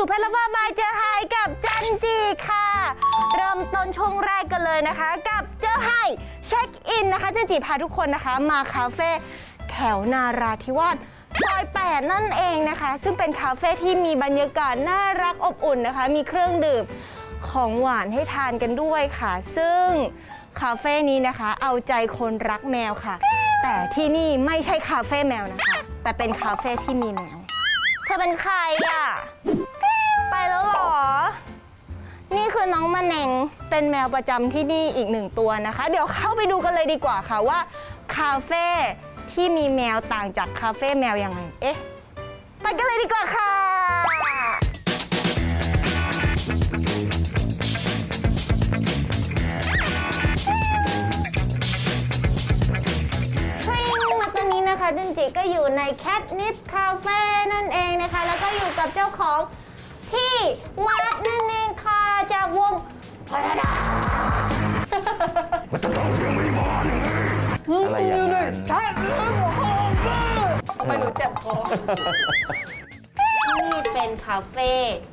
สู่เพลว่าบายเจอไฮกับจันจีค่ะ เริ่มต้นช่วงแรกกันเลยนะคะ กับเจอไฮเช็คอินนะคะจันจีพาทุกคนนะคะ มาคาเฟ่แถวนาราธิวาสซอย8นั่นเองนะคะ ซึ่งเป็นคาเฟ่ที่มีบรรยากาศน่ารักอบอุ่นนะคะ มีเครื่องดื่มของหวานให้ทานกันด้วยค่ะ ซึ่งคาเฟ่นี้นะคะ เอาใจคนรักแมวค่ะ แต่ที่นี่ไม่ใช่คาเฟ่แมวนะคะ แต่เป็นคาเฟ่ที่มีแมว เธอเป็นใครอะ นี่คือน้องมะเนงเป็นแมวประจำที่นี่อีกหนึ่งตัวนะคะ เดี๋ยวเข้าไปดูกันเลยดีกว่าค่ะว่าคาเฟ่ที่มีแมวต่างจากคาเฟ่แมวยังไง เอ๊ะ ไปกันเลยดีกว่าค่ะทริงมาตอนนี้นะคะจันจิก็อยู่ใน Cat Nip Cafe นั่นเองนะคะ แล้วก็อยู่กับเจ้าของ พี่วัดนั่นเองค่ะจากวงพาราดามันจะต้องเสียงไม่มายังไงอะไรอย่างนั้นท่านเรื่องหัวข้อทำไมหนูเจ็บคอที่นี่เป็นคาเฟ่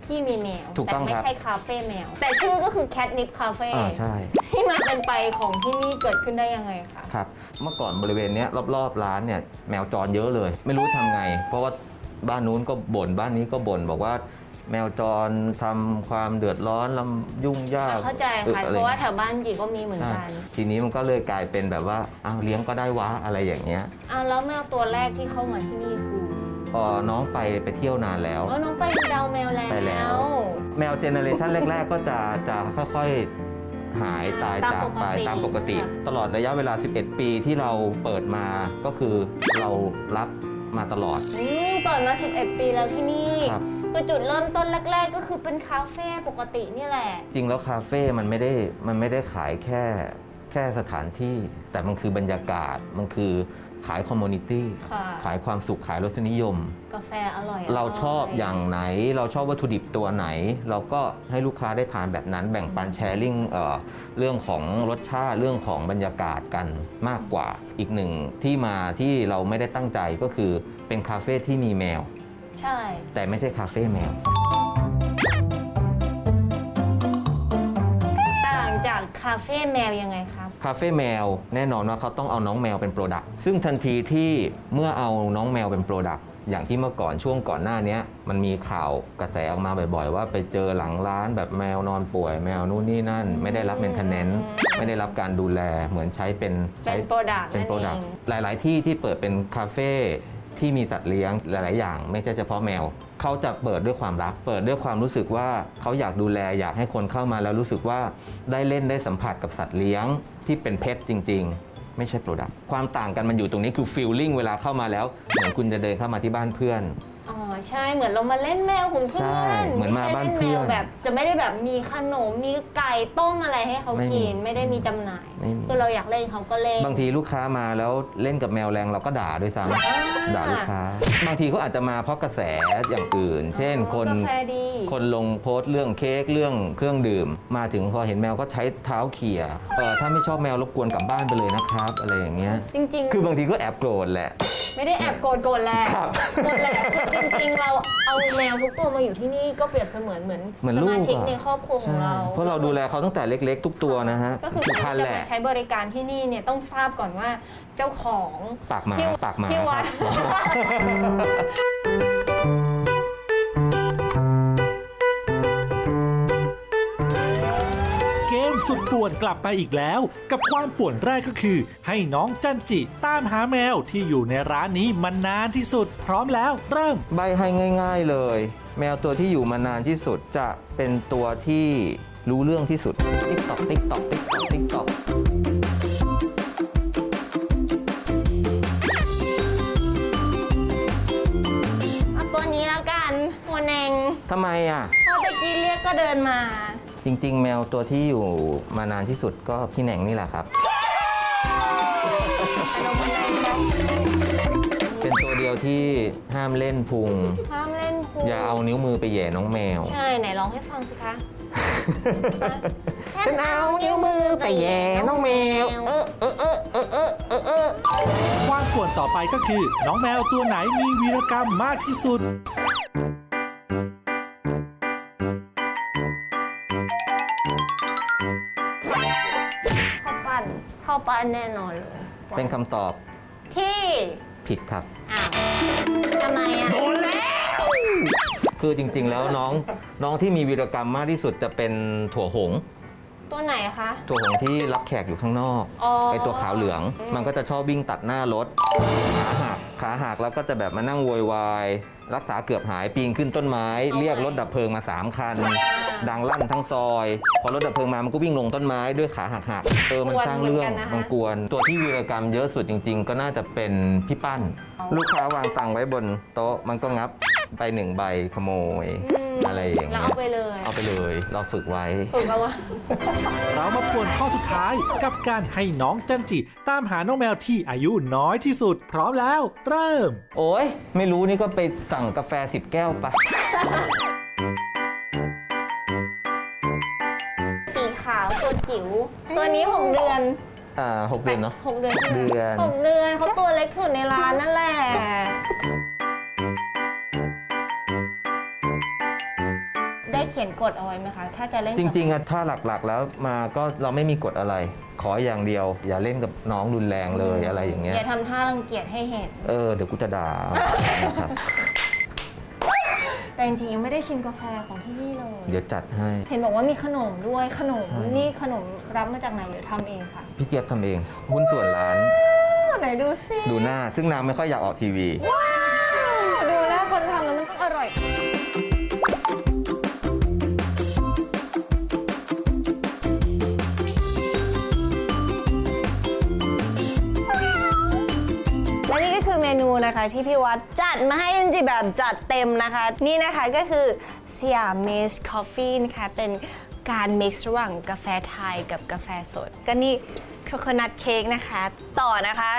ที่มีแมว ถูกแต่ต้องไม่ครับ ใช่คาเฟ่แมว แต่ชื่อก็คือ Cat Nip Cafe อ่าใช่ที่มาเป็นไปของที่นี่เกิดขึ้นได้ยังไงคะ ครับ เมื่อก่อนบริเวณเนี้ยรอบๆร้านเนี่ยแมวจรเยอะเลย ไม่รู้ทำไง เพราะว่าบ้านนู้นก็บ่นบ้านนี้ก็บ่นบอกว่า แมวจรทำความเดือดร้อนลำยุ่งยากเข้าใจค่ะอออเพไราะว่าแถวบ้านจีก็มีเหมือนใช่กันทีนี้มันก็เลยกลายเป็นแบบว่าอ้าวเลี้ยงก็ได้วะอะไรอย่างเงี้ยอะแล้วแมวตัวแรกที่เข้ามาที่นี่คือพอน้องไปไปเที่ยวนานแล้วอ๋อน้องไปดาวแมวแล้วไปแล้วแมวเจเนอเรชันแรก ๆ ก็จะจะค่อยๆ หายตายตามจากไปปกติตามปกติ ค่ะ ตลอดระยะเวลา 11 ปีที่เราเปิดมาก็คือเรารับมาตลอด อืมเปิดมา 11 ปีแล้วที่นี่ ครับ คือจุดเริ่มต้นแรก ๆ ก็คือเป็นคาเฟ่ปกตินี่แหละ จริงแล้วคาเฟ่มันไม่ได้มันไม่ได้ขายแค่แค่สถานที่ แต่มันคือบรรยากาศมันคือขายคอมมูนิตี้ค่ะ ขายความสุขขายรสนิยม กาแฟอร่อยเราชอบร่อย่างไหน เราชอบวัตถุดิบตัวไหน เราก็ให้ลูกค้าได้ทานแบบนั้น แบ่งปันแชร์ลิงเอ่อเรื่องของรสชาติเรื่องของบรรยากาศกันมากกว่า อีกหนึ่งที่มาที่เราไม่ได้ตั้งใจก็คือเป็นคาเฟ่ที่มีแมว ใช่ แต่ไม่ใช่คาเฟ่แมว ต่างจากคาเฟ่แมวยังไงครับ คาเฟ่แมวแน่นอนว่าเขาต้องเอาน้องแมวเป็นโปรดักต์ซึ่งทันทีที่เมื่อเอาน้องแมวเป็นโปรดักต์อย่างที่เมื่อก่อนช่วงก่อนหน้านี้มันมีข่าวกระแสออกมาบ่อยๆ ว่าไปเจอหลังร้านแบบแมวนอนป่วย แมวนู่นนี่นั่น ไม่ได้รับเมนเทนเนนต์ไม่ได้รับการดูแลเหมือนใช้เป็นเป็ใช้นโปรดักต์เป็นนั่นโปรเอดักงต์หลายๆที่ที่เปิดเป็นคาเฟ่ ที่มีสัตว์เลี้ยงหลาย ๆ อย่าง ไม่ใช่เฉพาะแมว เขาจะเปิดด้วยความรัก เปิดด้วยความรู้สึกว่าเขาอยากดูแลอยากให้คนเข้ามาแล้วรู้สึกว่าได้เล่นได้สัมผัสกับสัตว์เลี้ยงที่เป็นเพชจริง ๆ ไม่ใช่โปรดักต์ความต่างกันมันอยู่ตรงนี้คือฟีลลิ่งเวลาเข้ามาแล้วเหมือนคุณจะเดินเข้ามาที่บ้านเพื่อน อ๋อใช่เหมือนเรามาเล่นแมวของเพื่ใช่อนเหมือนมาไใช่บ้านล่เพื่แมอนวแบบ จะไม่ได้แบบมีขนมมีไก่ต้มอะไรให้เขาไม่มีกินไม่ได้มีจำหน่าย ไม่มี คือเราอยากเล่นเขาก็เล่น บางทีลูกค้ามาแล้วเล่นกับแมวแรงเราก็ด่าด้วยซ้อ่าำด่าลูกค้า บางทีเขาอาจจะมาเพราะกระแสอย่างอื่น เช่นอ๋อคน กาแฟดี คนลงโพสต์เรื่องเค้กเรื่องเครื่องดื่ม มาถึงพอเห็นแมวก็ใช้เท้าเขี่ยเออถ้าไม่ชอบแมวรบกวนกลับบ้านไปเลยนะครับ อะไรอย่างเงี้ย จริง คือบางทีก็แอบโกรธแหละ ๆ ไม่ได้แอบโกรธโกรธแหละครับ โกรธแหละคือจริงๆ เราเอาแมวทุกตัวมาอยู่ที่นี่ก็เปรียบเสมือนเหมือนเหมือนสลูกมาชิกอะในครอบครัวของเราเพราะเราดูแลเขาตั้งแต่เล็ก ๆ ทุกตัวนะฮะก็คือผูกใครพันจะแหละ มาใช้บริการที่นี่เนี่ยต้องทราบก่อนว่าเจ้าของปากหมาพี่ปากหมาพี่วัดเกม ดป่วนกลับมาอีกแล้ว กับความป่วนแรกก็คือ ให้น้องจันจิตามหาแมวที่อยู่ในร้านนี้มานานที่สุด พร้อมแล้วเริ่ม ใบให้ง่าย ๆเลย แมวตัวที่อยู่มานานที่สุดจะเป็นตัวที่รู้เรื่องที่สุด ติ๊กตอกติ๊กตอกติ๊กตอกติ๊กตอกเอาตัวนี้แล้วกันหัวแนงทำไมอะพอตะกี้เรียกก็เดินมา จริง ๆ แมวตัวที่อยู่มานานที่สุดก็พี่แหน่งนี่แหละครับลงบันไดกันเป็นตัวเดียวที่ห้ามเล่นพุง ห้ามเล่นพูอย่าเอานิ้วมือไปแหย่น้องแมว ใช่ ไหนร้องให้ฟังสิคะ ฉันเอานิ้วมือไปแหย่น้องแมว เออเออเออเออเออเออเออ ความป่วนต่อไปก็คือ น้องแมวตัวไหนมีวีรกรรมมากที่สุด ข้าวปั้นแน่นอนเลยเป็นคำตอบที่ผิดครับ อ้าวทำไมอะคือจริงๆ แล้วน้องน้องที่มีวีรกรรมมากที่สุดจะเป็นถั่วหงส์ตัวไหนคะ ถั่วหงส์ที่รับแขกอยู่ข้างนอก อ๋อไอตัวขาวเหลือง มันก็จะชอบวิ่งตัดหน้ารถขาหัก ขาหักแล้วก็จะแบบมานั่งโวยวายรักษาเกือบหายปีนขึ้นต้นไม้เรียกรถดับเพลิงมา3คัน ดังลั่นทั้งซอย พอรถดับเพลิงมามันก็วิ่งลงต้นไม้ด้วยขาหักหักๆเออมันสร้างเรื่องมันกวน ตัวที่วีรกรรมเยอะสุดจริง ๆ ก็น่าจะเป็นพี่ปั้น ลูกค้าวางตังค์ไว้บนโต๊ะมันก็งับ ไปหนึ่งใบขโมยมอะไรอย่างแล้วเงี้ยเอาไปเลยเอาไปเลย เราฝึกไว้ ถูกแล้ววะเรามาป่วนข้อสุดท้ายกับการให้น้องจันจิ ตามหาน้องแมวที่อายุน้อยที่สุด พร้อมแล้วเริ่ม โอ้ยไม่รู้นี่ก็ไปสั่งกาแฟ10แก้วไปสีขาวตัวจิ๋วตัวนี้ 6 เดือนอ่าหกเดือนเนาะ หกเดือนใช่ไหมเดือน หกเดือนเขาตัวเล็กสุดในร้านนั่นแหละ ขียนกฎเอาไว้ไหมคะ ถ้าจะเล่นจริงๆอะถ้าหลักๆแล้วมาก็เราไม่มีกฎอะไร ขออย่างเดียว อย่าเล่นกับน้องรุนแรงเลยอะไรอย่างเงี้ยอย่าทำท่ารังเกียจให้เห็น เออเดี๋ยวกูจะด่านะครับแต่จริงๆยังไม่ได้ชิมกาแฟของที่นี่เลยเดี๋ยวจัดให้เห็นบอกว่ามีขนมด้วยขนมใช่นี่ขนมรับมาจากไหนหรือทำเองคะพี่เจี๊ยบทำเองหุ้นส่วนร้านไหนดูสิดูหน้าซึ่งนางไม่ค่อยอยากออกทีวี เมนูนะคะ ที่พี่วัดจัดมาให้จริงๆแบบจัดเต็มนะคะ นี่นะคะก็คือสยามเมสคอฟฟี่นะคะ เป็นการมิกซ์ระหว่างกาแฟไทยกับกาแฟสด ก็นี่โคโคนัทเค้กนะคะ ต่อนะคะ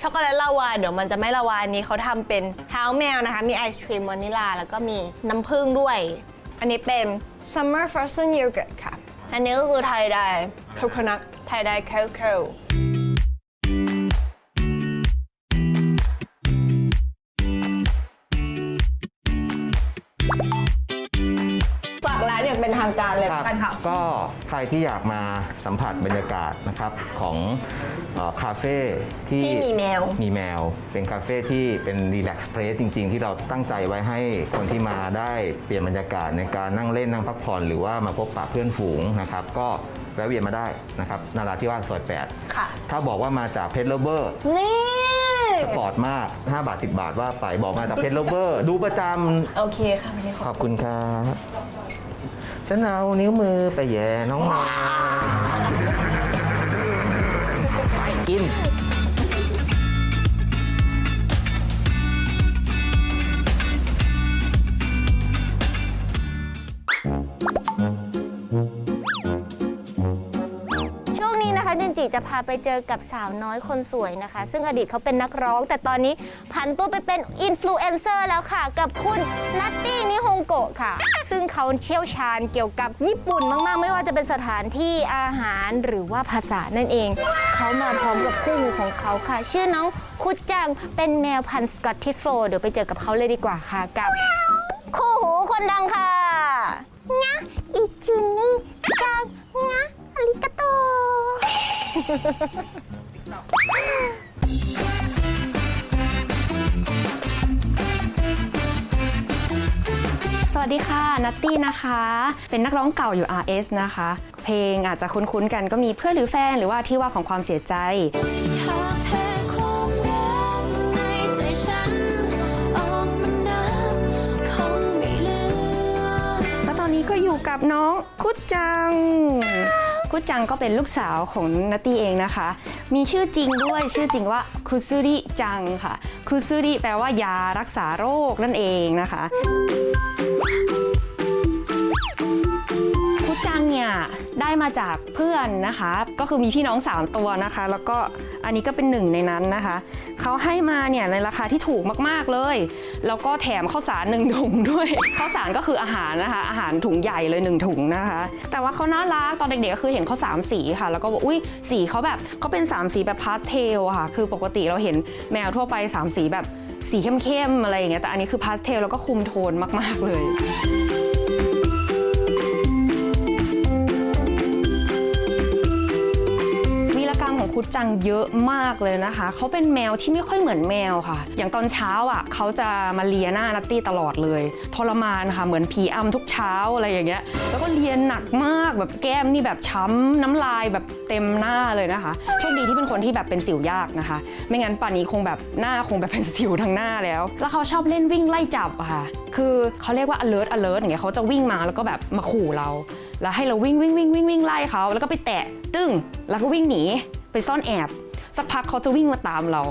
ช็อกโกแลตลาวาเดี๋ยวมันจะไม่ละวาอันนี้เขาทำเป็นเท้าแมวนะคะ มีไอศครีมวานิลา แล้วก็มีน้ำผึ้งด้วย อันนี้เป็น Summer Frozen Yogurt ค่ะ อันนี้ก็คือไทยไดโคโคนัทไทยไดโคโค่ การเลยครับกันค่ะ ก็ใครที่อยากมาสัมผัสบรรยากาศนะครับของเอ่อคาเฟ่ที่ที่มีแมว มีแมว เป็นคาเฟ่ที่เป็นรีแลกซ์เพลสจริง ๆ ที่เราตั้งใจไว้ให้คนที่มาได้เปลี่ยนบรรยากาศในการนั่งเล่นนั่งพักผ่อนหรือว่ามาพบปะเพื่อนฝูงนะครับก็แวะเวียนมาได้นะครับนาราธิวาสซอยค่ะ8ถ้าบอกว่ามาจากเพชรโลเบอร์ นี่ สปอร์ตมาก 5 บาท 10 บาทว่าไปบอกมาจากเพชรโลเบอร์ ดูประจำ โอเคค่ะวันนี้ขขออบคุณครับ ฉันเอานิ้วมือไปแย่น้องแมา จะพาไปเจอกับสาวน้อยคนสวยนะคะ ซึ่งอดีตเขาเป็นนักร้อง แต่ตอนนี้ผันตัวไปเป็นอินฟลูเอนเซอร์แล้วค่ะ กับคุณนัตตี้นิฮงโกะค่ะ ซึ่งเขาเชี่ยวชาญเกี่ยวกับญี่ปุ่นมาก ๆ ไม่ว่าจะเป็นสถานที่อาหารหรือว่าภาษานั่นเอง เขามาพร้อมกับคู่ของเขาค่ะ ชื่อน้องคุดจังเป็นแมวพันธุ์สกอตทิชโฟลด์เดี๋ยวไปเจอกับเขาเลยดีกว่าค่ะกับคู่หูคนดังค่ะงะอิจินิ สวัสดีค่ะนัตตี้นะคะ เป็นนักร้องเก่าอยู่ RS นะคะ เพลงอาจจะคุ้นๆกันก็มีเพื่อนหรือแฟนหรือว่าที่ว่าของความเสียใจ หากเทความรักในใจฉัน ออกมันนับคงไม่เหลือ แล้วตอนนี้ก็อยู่กับน้องคุดจัง คุจังก็เป็นลูกสาวของนัตตี้เองนะคะ มีชื่อจริงด้วยชื่อจริงว่าคุซุริจังค่ะคุซุริแปลว่ายารักษาโรคนั่นเองนะคะ จังเนี่ยได้มาจากเพื่อนนะคะ ก็คือมีพี่น้อง 3 ตัวนะคะ แล้วก็อันนี้ก็เป็นหนึ่งในนั้นนะคะ เขาให้มาเนี่ยในราคาที่ถูกมากๆเลย แล้วก็แถมข้าวสารหนึ่งถุงด้วย ข้าวสารก็คืออาหารนะคะ อาหารถุงใหญ่เลยหนึ่งถุงนะคะ แต่ว่าเขาน่ารักตอนเด็กๆก็คือเห็นเขาสามสีค่ะ แล้วก็บอกอุ้ยสีเขาแบบเขาเป็นสามสีแบบพาสเทลอะค่ะ คือปกติเราเห็นแมวทั่วไปสามสีแบบสีเข้มๆอะไรอย่างเงี้ย แต่อันนี้คือพาสเทลแล้วก็คุมโทนมากๆเลย กจังเยอะมากเลยนะคะ เขาเป็นแมวที่ไม่ค่อยเหมือนแมวค่ะ อย่างตอนเช้าอะเขาจะมาเลียหน้านัตตี้ตลอดเลยทรมานค่ะเหมือนผีอำทุกเช้าอะไรอย่างเงี้ยแล้วก็เลียนหนักมากแบบแก้มนี่แบบช้ำน้ำลายแบบเต็มหน้าเลยนะคะโชคดีที่เป็นคนที่แบบเป็นสิวยากนะคะ ไม่งั้นป่านนี้คงแบบหน้าคงแบบเป็นสิวทั้งหน้าแล้ว แล้วเขาชอบเล่นวิ่งไล่จับค่ะ คือเขาเรียกว่า alert alert อย่างเงี้ยเขาจะวิ่งมาแล้วก็แบบมาขู่เรา แล้วให้เราวิ่งวิ่งวิ่งวิ่งวิ่งไล่เขาแล้วก็ไปแตะตึ้งแล้วก็วิ่งหนี ไปซ่อนแอบ สักพักเขาจะวิ่งมาตามเรา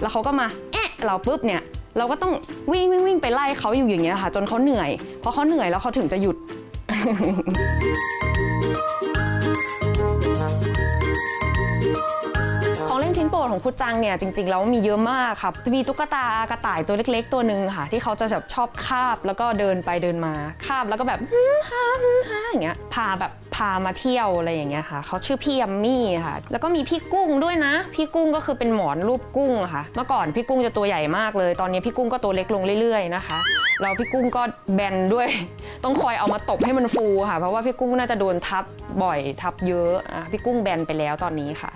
แล้วเขาก็มาแอะเราปุ๊บเนี่ยเราก็ต้องวิ่งวิ่งวิ่งไปไล่เขาอยู่อย่างเงี้ยค่ะ จนเขาเหนื่อยพอเขาเหนื่อยแล้วเขาถึงจะหยุด ปรดของคุดจังเนี่ยจริงๆแล้วมีเยอะมากค่ะจะมีตุ๊กตากระต่ายตัวเล็ก ๆ ตัวหนึ่งค่ะ ที่เขาจะแบบชอบคาบแล้วก็เดินไปเดินมาคาบแล้วก็แบบฮึ่มฮ่าฮึ่มฮ่าอย่างเงี้ยพาแบบพามาเที่ยวอะไรอย่างเงี้ยค่ะเขาชื่อพี่ยัมมี่ค่ะ แล้วก็มีพี่กุ้งด้วยนะ พี่กุ้งก็คือเป็นหมอนรูปกุ้งค่ะ เมื่อก่อนพี่กุ้งจะตัวใหญ่มากเลย ตอนนี้พี่กุ้งก็ตัวเล็กลงเรื่อยๆนะคะแล้วพี่กุ้งก็แบนด้วย ต้องคอยเอามาตบให้มันฟูค่ะ เพราะว่าพี่กุ้งน่าจะโดนทับบ่อยทับเยอะอะพี่กุ้งแบนไปแล้วตอนนี้ค่ะ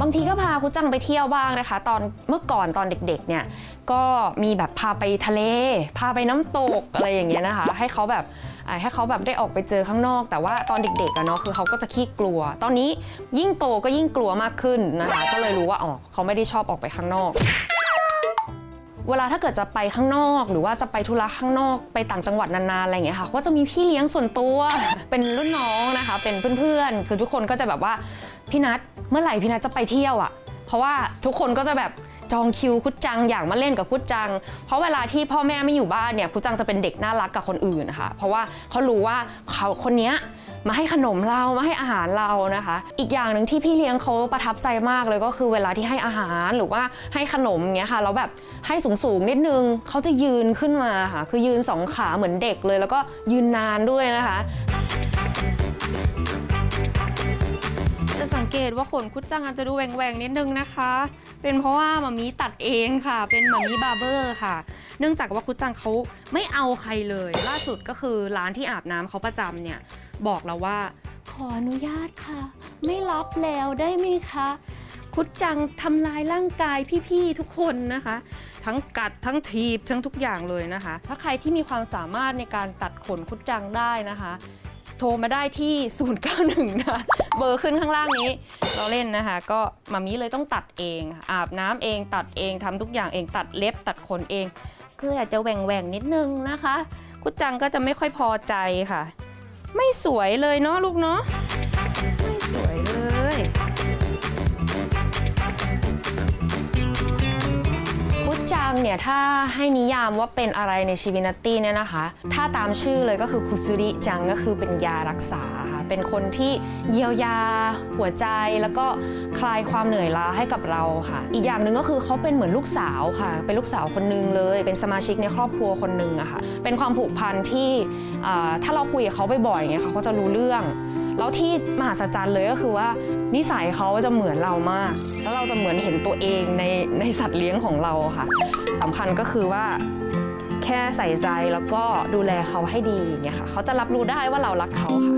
บางทีก็พาคุณจังไปเที่ยวบ้างนะคะ ตอนเมื่อก่อนตอนเด็กๆเนี่ยก็มีแบบพาไปทะเล พาไปน้ำตกอะไรอย่างเงี้ยนะคะ ให้เขาแบบให้เขาแบบได้ออกไปเจอข้างนอก แต่ว่าตอนเด็กๆอะเนาะคือเขาก็จะขี้กลัว ตอนนี้ยิ่งโตก็ยิ่งกลัวมากขึ้นนะคะก็เลยรู้ว่าอ๋อเขาไม่ได้ชอบออกไปข้างนอกเวลาถ้าเกิดจะไปข้างนอก หรือว่าจะไปธุระข้างนอกไปต่างจังหวัดนานๆอะไรอย่างเงี้ยค่ะก็จะมีพี่เลี้ยงส่วนตัวเป็นรุ่นน้องนะคะ เป็นเพื่อนๆ คือทุกคนก็จะแบบว่า พี่นัทเมื่อไหร่พี่นัทจะไปเที่ยวอะ เพราะว่าทุกคนก็จะแบบจองคิวคุดจังอยากมาเล่นกับคุดจัง เพราะเวลาที่พ่อแม่ไม่อยู่บ้านเนี่ยคุดจังจะเป็นเด็กน่ารักกับคนอื่นนะคะเพราะว่าเขารู้ว่าเขาคนนี้มาให้ขนมเรามาให้อาหารเรานะคะ อีกอย่างหนึ่งที่พี่เลี้ยงเขาประทับใจมากเลยก็คือเวลาที่ให้อาหารหรือว่าให้ขนมเงี้ยค่ะแล้วแบบให้สูงๆนิดนึงเขาจะยืนขึ้นมาค่ะคือยืนสองขาเหมือนเด็กเลย แล้วก็ยืนนานด้วยนะคะ เกตว่าขนคุดจังอาจจะดูแหว่งๆนิดนึงนะคะ เป็นเพราะว่ามามีตัดเองค่ะ เป็นมามีบาร์เบอร์ค่ะ เนื่องจากว่าคุดจังเขาไม่เอาใครเลย ล่าสุดก็คือร้านที่อาบน้ำเขาประจำเนี่ย บอกเราว่า ขออนุญาตค่ะ ไม่รับแล้วได้ไหมคะคุดจังทำลายร่างกายพี่ๆทุกคนนะคะ ทั้งกัดทั้งทีบทั้งทุกอย่างเลยนะคะ ถ้าใครที่มีความสามารถในการตัดขนคุดจังได้นะคะ โทรมาได้ที่ 091 นะ เบอร์ขึ้นข้างล่างนี้ เราเล่นนะคะ ก็มามีเลยต้องตัดเอง อาบน้ำเองตัดเองทำทุกอย่างเองตัดเล็บตัดขนเอง คืออาจจะแหว่งแหว่งนิดนึงนะคะคุณจังก็จะไม่ค่อยพอใจค่ะ ไม่สวยเลยเนาะลูกเนาะ จังเนี่ยถ้าให้นิยามว่าเป็นอะไรในชีวินัตตี้เนี่ยนะคะ ถ้าตามชื่อเลยก็คือคุซุริจังก็คือเป็นยารักษาค่ะเป็นคนที่เยียวยา หัวใจแล้วก็คลายความเหนื่อยล้าให้กับเราค่ะ อีกอย่างหนึ่งก็คือเขาเป็นเหมือนลูกสาวค่ะ เป็นลูกสาวคนนึงเลย เป็นสมาชิกในครอบครัวคนนึงอะค่ะเป็นความผูกพันที่ถ้าเราคุยกับเขาบ่อยๆอย่างเงี้ยเขาก็จะรู้เรื่อง แล้วที่มหัศจรรย์เลยก็คือว่า นิสัยเขาจะเหมือนเรามาก แล้วเราจะเหมือนเห็นตัวเองในในสัตว์เลี้ยงของเราค่ะสำคัญก็คือว่าแค่ใส่ใจแล้วก็ดูแลเขาให้ดีอย่างเงี้ยค่ะเขาจะรับรู้ได้ว่าเรารักเขาค่ะ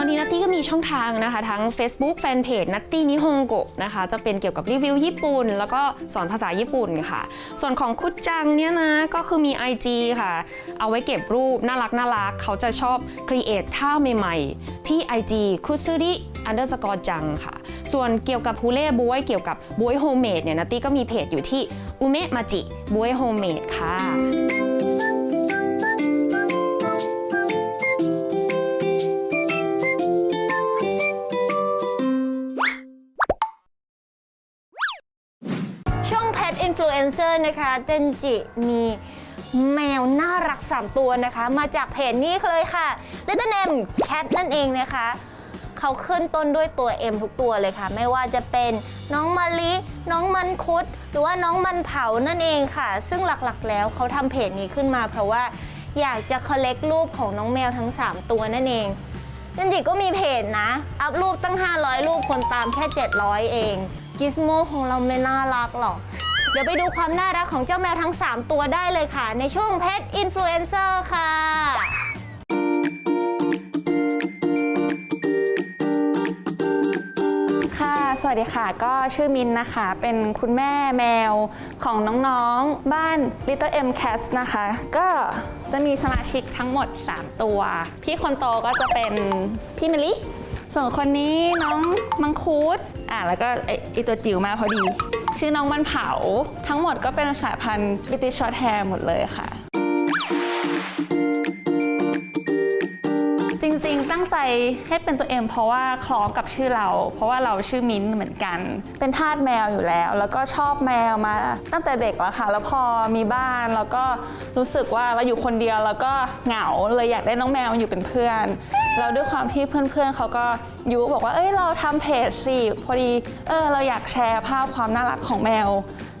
ตอนนี้นัตตี้ก็มีช่องทางนะคะ ทั้ง Facebook Fanpage นัตตี้นิฮงโกะนะคะ จะเป็นเกี่ยวกับรีวิวญี่ปุ่น แล้วก็สอนภาษาญี่ปุ่นค่ะ ส่วนของคุดจังเนี่ยนะ ก็คือมี IG ค่ะ เอาไว้เก็บรูปน่ารักน่ารักเขาจะชอบครีเอทท่าใหม่ ๆ ที่ IG คุซุริ underscore จังค่ะ ส่วนเกี่ยวกับฮูเล่บวยเกี่ยวกับบวยโฮมเมดเนี่ยนัตตี้ก็มีเพจอยู่ที่อุเมะมาจิบวยโฮมเมดค่ะ อง Pet Influencer นะคะเจนจิมีแมวน่ารัก 3 ตัวนะคะ มาจากเพจนี้เลยค่ะ Little Name Cat นั่นเองนะคะเขาขึ้นต้นด้วยตัว M ทุกตัวเลยค่ะ ไม่ว่าจะเป็นน้องมะลิน้องมันคุด หรือว่าน้องมันเผานั่นเองค่ะ ซึ่งหลักๆแล้วเขาทำเพจนี้ขึ้นมา เพราะว่าอยากจะคอลเลกรูปของน้องแมวทั้ง 3 ตัวนั่นเองเจนจิก็มีเพจนะ อัพรูปตั้ง 500 รูปคนตามแค่ 700 เองกิสโมของเราไม่น่ารักหรอก เดี๋ยวไปดูความน่ารักของเจ้าแมวทั้ง 3 ตัวได้เลยค่ะ ในช่วงเพชรอินฟลูเอนเซอร์ค่ะค่ะ สวัสดีค่ะ ก็ชื่อมินนะคะ เป็นคุณแม่แมวของน้องๆ บ้าน Little M Cats นะคะ ก็จะมีสมาชิกทั้งหมด 3 ตัว พี่คนโตก็จะเป็นพี่มะลิ ส่วนคนนี้น้องมังคุด อะ แล้วก็ไอไอตัวจิ๋วมาพอดี ชื่อน้องมันเผา ทั้งหมดก็เป็นสายพันธุ์บิติชอตแฮร์หมดเลยค่ะ ใจให้เป็นตัวเอ็มเพราะว่าคล้องกับชื่อเรา เพราะว่าเราชื่อมิ้นท์เหมือนกัน เป็นทาสแมวอยู่แล้ว แล้วก็ชอบแมวมาตั้งแต่เด็กแล้วค่ะ แล้วพอมีบ้านแล้วก็รู้สึกว่าเราอยู่คนเดียวแล้วก็เหงาเลยอยากได้น้องแมวมาอยู่เป็นเพื่อนแล้วด้วยความที่เพื่อนๆเขาก็ยุบอกว่าเอ้ยเราทำเพจสิพอดีเออเราอยากแชร์ภาพความน่ารักของแมว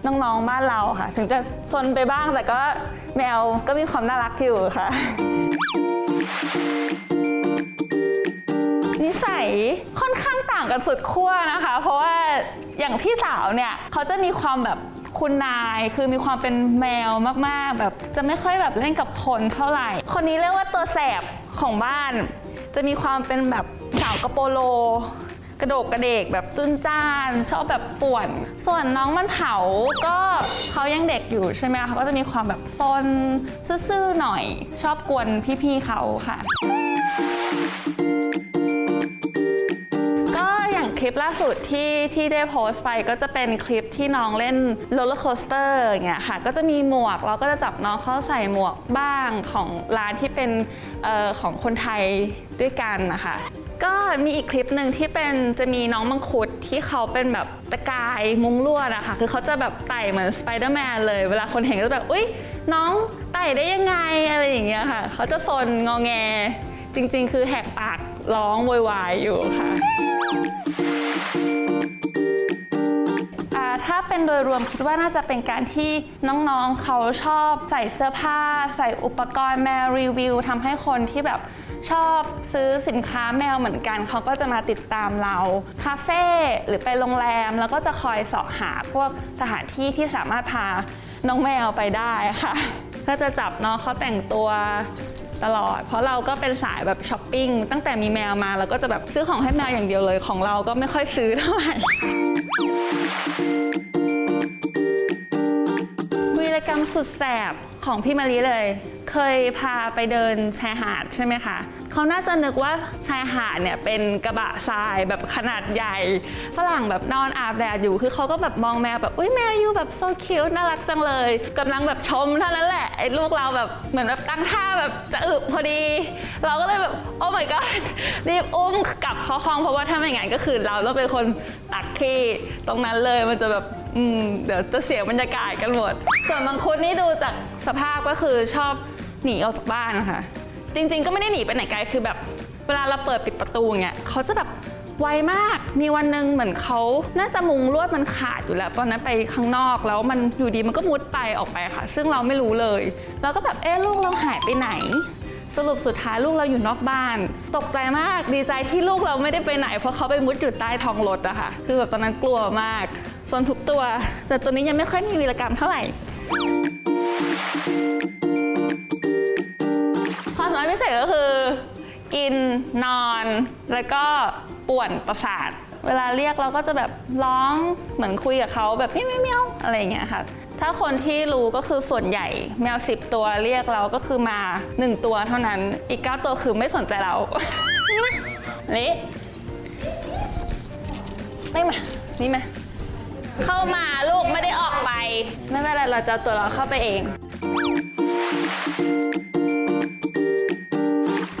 น้องๆบ้านเราค่ะ ถึงจะซนไปบ้างแต่ก็แมวก็มีความน่ารักอยู่ค่ะ นิสัยค่อนข้างต่างกันสุดขั้วนะคะ เพราะว่าอย่างพี่สาวเนี่ยเขาจะมีความแบบคุณนายคือมีความเป็นแมวมากๆ แบบจะไม่ค่อยแบบเล่นกับคนเท่าไหร่ คนนี้เรียกว่าตัวแสบของบ้าน จะมีความเป็นแบบสาวกระโปโล กระโดกกระเดกแบบจุนจ้าน ชอบแบบป่วน ส่วนน้องมันเผาก็เขายังเด็กอยู่ใช่ไหมเขาก็จะมีความแบบซนซื่อๆหน่อย ชอบกวนพี่ๆเขาค่ะ ลิปล่าสุดที่ที่ได้โพสต์ไปก็จะเป็นคลิปที่น้องเล่นโรลเลอร์โคสเตอร์อย่างเงี้ยค่ะก็จะมีหมวกเราก็จะจับน้องเขาใส่หมวกบ้างของร้านที่เป็นออของคนไทยด้วยกันนะคะก็มีอีกคลิปหนึ่งที่เป็นจะมีน้องมังคุดที่เขาเป็นแบบตะกายมุ้งลวดอะค่ะ คือเขาจะแบบไต่เหมือนสไปเดอร์แมนเลย เวลาคนเห็นก็จะแบบ อุ๊ย น้องไต่ได้ยังไง อะไรอย่างเงี้ยค่ะ เขาจะซนงอแง จริงๆ คือแหกปากร้องโวยวายอยู่ค่ะ ถ้าเป็นโดยรวมคิดว่าน่าจะเป็นการที่น้องๆเขาชอบใส่เสื้อผ้า ใส่อุปกรณ์แมวรีวิวทำให้คนที่แบบชอบซื้อสินค้าแมวเหมือนกัน เขาก็จะมาติดตามเรา คาเฟ่หรือไปโรงแรม แล้วก็จะคอยเสาะหาพวกสถานที่ที่สามารถพาน้องแมวไปได้ค่ะ ก็จะจับน้องเขาแต่งตัว ตลอด เพราะเราก็เป็นสายแบบช้อปปิ้งตั้งแต่มีแมวมาเราก็จะแบบซื้อของให้แมวอย่างเดียวเลยของเราก็ไม่ค่อยซื้อเท่าไหร่วีรกรรมสุดแสบ ของพี่มารีเลย เคยพาไปเดินชายหาดใช่ไหมคะเขาน่าจะนึกว่าชายหาดเนี่ยเป็นกระบะทรายแบบขนาดใหญ่ฝรั่งแบบนอนอาบแดดอยู่คือเขาก็แบบมองแมวแบบอุ้ยแมวอยู่แบบโซคิวน่ารักจังเลยกำลังแบบชมเท่านั้นแหละไอ้ลูกเราแบบเหมือนแบบตั้งท่าแบบจะอึพอดี เราก็เลยแบบโอ้ my god รีบอุ้มกลับเข้าห้องเพราะว่าถ้าไม่งั้นก็คือเราต้องเป็นคนตักขี้ตรงนั้นเลยมันจะแบบ อืมเดี๋ยวจะเสียบรรยากาศกันหมด ส่วนบางคุดนี่ดูจากสภาพก็คือชอบหนีออกจากบ้านนะคะจริงๆ ก็ไม่ได้หนีไปไหนไกลคือแบบเวลาเราเปิดปิดประตูเนี่ยเขาจะแบบไวมาก มีวันหนึ่งเหมือนเขาน่าจะมุงลวดมันขาดอยู่แล้วตอนนั้นไปข้างนอกแล้วมันอยู่ดีมันก็มุดไปออกไปค่ะ ซึ่งเราไม่รู้เลย เราก็แบบเอ๊ะลูกเราหายไปไหน สรุปสุดท้ายลูกเราอยู่นอกบ้าน ตกใจมากดีใจที่ลูกเราไม่ได้ไปไหน เพราะเขาไปมุดอยู่ใต้ท้องรถอะค่ะ คือแบบตอนนั้นกลัวมาก ส่วนทุกตัว แต่ตัวนี้ยังไม่ค่อยมีวีรกรรมเท่าไหร่ความสามารถพิเศษก็คือ กินนอนแล้วก็ป่วนประสาท เวลาเรียกเราก็จะแบบร้องเหมือนคุยกับเขาแบบเมี้ยวเมี้ยวอะไรอย่างเงี้ยค่ะถ้าคนที่รู้ก็คือส่วนใหญ่แมว 10 ตัวเรียกเราก็คือมา 1 ตัวเท่านั้นอีก 9 ตัวคือไม่สนใจเรานี่มานี่ไม่มานี่มา เข้ามาลูกไม่ได้ออกไป ไม่เป็นไรเราจะตัวเราเข้าไปเอง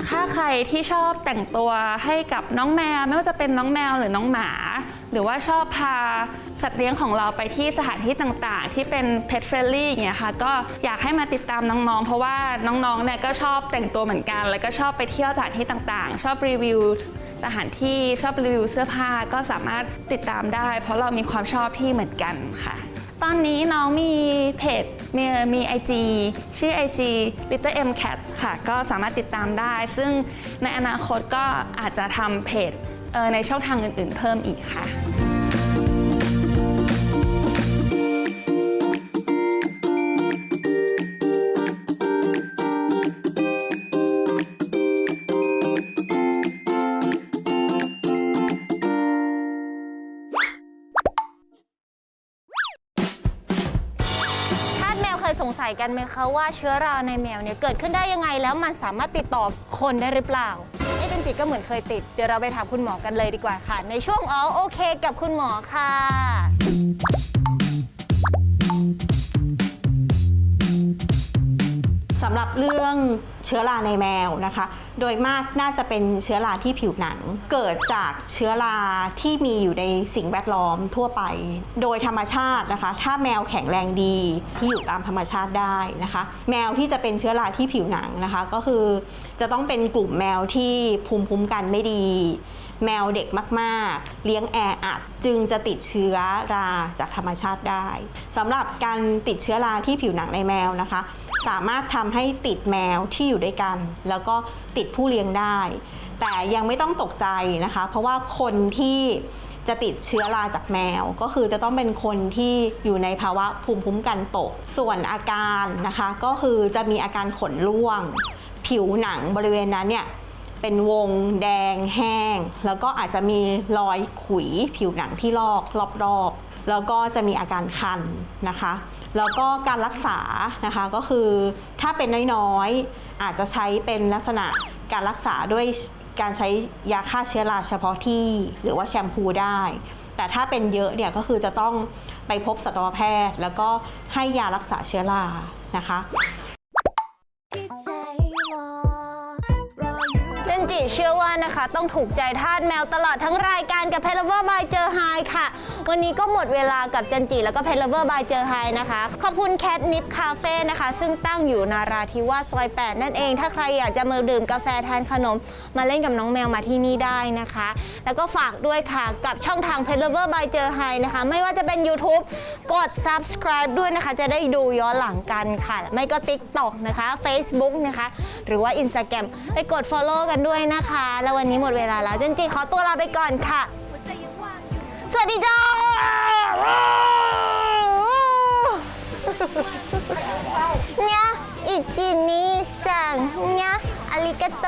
ถ้าใครที่ชอบแต่งตัวให้กับน้องแมว ไม่ว่าจะเป็นน้องแมวหรือน้องหมา หรือว่าชอบพาสัตว์เลี้ยงของเราไปที่สถานที่ต่างๆ ที่เป็น pet friendly อย่างเงี้ยค่ะ ก็อยากให้มาติดตามน้องๆ เพราะว่าน้องๆเนี่ยก็ชอบแต่งตัวเหมือนกัน แล้วก็ชอบไปเที่ยวสถานที่ต่างๆ ชอบรีวิว สถานที่ชอบรีวิวเสื้อผ้าก็สามารถติดตามได้ เพราะเรามีความชอบที่เหมือนกันค่ะ ตอนนี้น้องมีเพจมีมี IG ชื่อ IG Little M Cat ค่ะ ก็สามารถติดตามได้ ซึ่งในอนาคตก็อาจจะทำเพจในช่องทางอื่น ๆ เพิ่มอีกค่ะ สงสัยกันไหมคะว่าเชื้อราในแมวเนี่ยเกิดขึ้นได้ยังไง แล้วมันสามารถติดต่อคนได้หรือเปล่าเอเจนจิก็เหมือนเคยติด เดี๋ยวเราไปถามคุณหมอกันเลยดีกว่าค่ะ ในช่วงอ๋อโอเค กับคุณหมอค่ะำหรับเรื่องเชื้อราในแมวนะคะ โดยมากน่าจะเป็นเชื้อราที่ผิวหนัง เกิดจากเชื้อราที่มีอยู่ในสิ่งแวดล้อมทั่วไป โดยธรรมชาตินะคะ ถ้าแมวแข็งแรงดีที่อยู่ตามธรรมชาติได้นะคะ แมวที่จะเป็นเชื้อราที่ผิวหนังนะคะ ก็คือจะต้องเป็นกลุ่มแมวที่ภูมิคุ้มกันไม่ดี แมวเด็กมากๆ เลี้ยงแออัดจึงจะติดเชื้อราจากธรรมชาติได้สำหรับการติดเชื้อราที่ผิวหนังในแมวนะคะ สามารถทำให้ติดแมวที่อยู่ด้วยกัน แล้วก็ติดผู้เลี้ยงได้ แต่ยังไม่ต้องตกใจนะคะ เพราะว่าคนที่จะติดเชื้อราจากแมว ก็คือจะต้องเป็นคนที่อยู่ในภาวะภูมิคุ้มกันตก ส่วนอาการนะคะ ก็คือจะมีอาการขนร่วง ผิวหนังบริเวณนั้นเนี่ย เป็นวงแดงแห้ง แล้วก็อาจจะมีรอยขุยผิวหนังที่ลอกรอบๆ แล้วก็จะมีอาการคันนะคะ แล้วก็การรักษานะคะก็คือถ้าเป็นน้อยๆ อาจจะใช้เป็นลักษณะการรักษาด้วยการใช้ยาฆ่าเชื้อราเฉพาะที่หรือว่าแชมพูได้ แต่ถ้าเป็นเยอะเนี่ยก็คือจะต้องไปพบสัตวแพทย์ แล้วก็ให้ยารักษาเชื้อรานะคะ เจนจิเชื่อว่านะคะต้องถูกใจทาสแมวตลอดทั้งรายการกับเพลเวอร์บายเจอไฮค่ะ วันนี้ก็หมดเวลากับเจนจิแล้วก็เพลเวอร์บายเจอไฮนะคะ ขอบคุณแคทนิปคาเฟ่นะคะ ซึ่งตั้งอยู่นาราธิวาสซอย 8 นั่นเอง ถ้าใครอยากจะมาดื่มกาแฟทานขนม มาเล่นกับน้องแมวมาที่นี่ได้นะคะ แล้วก็ฝากด้วยค่ะกับช่องทางเพลเวอร์บายเจอไฮนะคะ ไม่ว่าจะเป็น YouTube กด subscribe ด้วยนะคะ จะได้ดูย้อนหลังกันค่ะ ไม่ก็ TikTok นะคะ Facebook นะคะ หรือว่า Instagram ไปกด follow กันด้วยนะคะ แล้ววันนี้หมดเวลาแล้วเจนจีขอตัวลาไปก่อนค่ะ สวัสดีจ้าเนี่ยอิจินิสังเนี่ยอาริกาโต